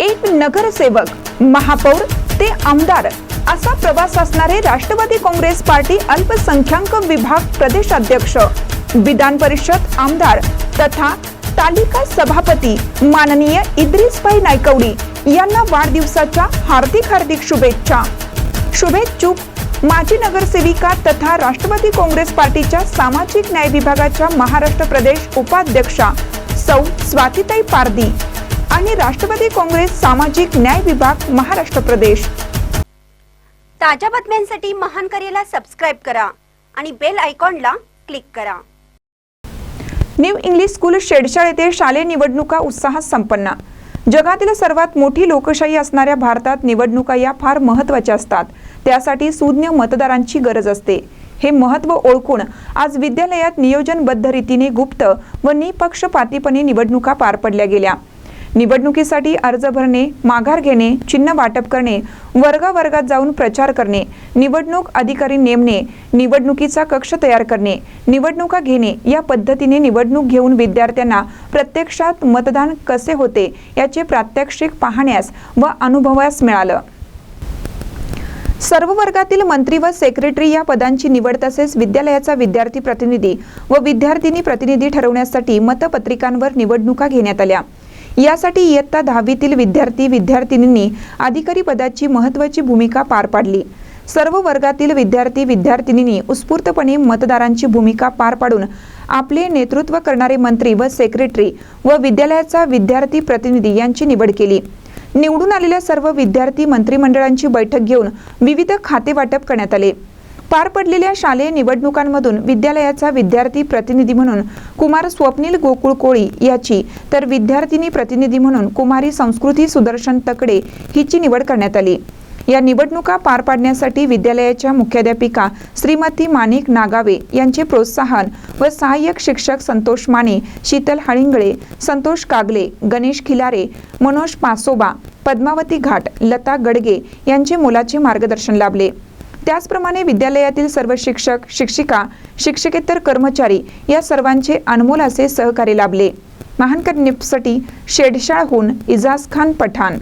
एक नगरसेवक महापौर ते आमदार असा प्रवास असणारे राष्ट्रवादी काँग्रेस पार्टी अल्पसंख्याक विभाग प्रदेशाध्यक्ष विधान परिषद आमदार तथा तालिका सभापती माननीय इद्रिसभाई नायकवडी यांना वाढदिवसाच्या हार्दिक हार्दिक शुभेच्छा. शुभेच्छुक माजी नगरसेविका तथा राष्ट्रवादी काँग्रेस पार्टीच्या सामाजिक न्याय विभागाच्या महाराष्ट्र प्रदेश उपाध्यक्षा सौ स्वातीताई पारदी आणि राष्ट्रवादी काँग्रेस सामाजिक न्याय विभाग महाराष्ट्र प्रदेश. ताज्या बातम्यांसाठी महान करेला सबस्क्राईब करा आणि बेल आयकॉनला क्लिक करा. न्यू इंग्लिश स्कूल शेडशाळ येथे शालेय निवडणुका उत्साहात संपन्न. जगातील सर्वात मोठी लोकशाही असणाऱ्या भारतात निवडणुका या फार महत्त्वाच्या असतात. त्यासाठी सुज्ञ मतदारांची गरज असते. हे महत्त्व ओळखून आज विद्यालयात नियोजनबद्ध रीतीने गुप्त व निपक्षपातीपणे निवडणुका पार पडल्या गेल्या. निवडणुकीसाठी अर्ज भरणे माघार घेणे चिन्ह वाटप करणे वर्गावर्गात जाऊन प्रचार करणे निवडणूक अधिकारी नेमणे निवडणुकीचा कक्ष तयार करणे निवडणुका घेणे या पद्धतीने निवडणूक घेऊन विद्यार्थ्यांना प्रत्यक्षात मतदान कसे होते याचे प्रात्यक्षिक पाहण्यास व अनुभवास मिळालं. सर्व वर्गातील मंत्री व सेक्रेटरी या पदांची निवड तसेच विद्यालयाचा विद्यार्थी प्रतिनिधी व विद्यार्थिनी प्रतिनिधी ठरवण्यासाठी मतपत्रिकांवर निवडणुका घेण्यात आल्या. यासाठी इयत्ता दहावीतील विद्यार्थी विद्यार्थिनींनी अधिकारी पदाची महत्त्वाची भूमिका पार पाडली. सर्व वर्गातील विद्यार्थी विद्यार्थिनींनी उत्स्फूर्तपणे मतदारांची भूमिका पार पाडून आपले नेतृत्व करणारे मंत्री व सेक्रेटरी व विद्यालयाचा विद्यार्थी प्रतिनिधी यांची निवड केली. निवडून आलेल्या सर्व विद्यार्थी मंत्रिमंडळांची बैठक घेऊन विविध खाते वाटप करण्यात आले. पार पडलेल्या शालेय निवडणुकांमधून विद्यालयाचा विद्यार्थी प्रतिनिधी म्हणून कुमार स्वप्नील गोकुळ कोळी याची तर विद्यार्थिनी प्रतिनिधी म्हणून कुमारी संस्कृती सुदर्शन तकडे हिची निवड करण्यात आली. या निवडणुका पार पाडण्यासाठी विद्यालयाच्या मुख्याध्यापिका श्रीमती माणिक नागावे यांचे प्रोत्साहन व सहाय्यक शिक्षक संतोष माने शीतल हळिंगळे संतोष कागले गणेश खिलारे मनोज पासोबा पद्मावती घाट लता गडगे यांचे मोलाचे मार्गदर्शन लाभले. त्याचप्रमाणे विद्यालयातील सर्व शिक्षक शिक्षिका शिक्षकेतर कर्मचारी या सर्वांचे अनमोल असे सहकार्य लाभले. महानकर निपसाठी शेडशाळहून इजाज खान पठाण.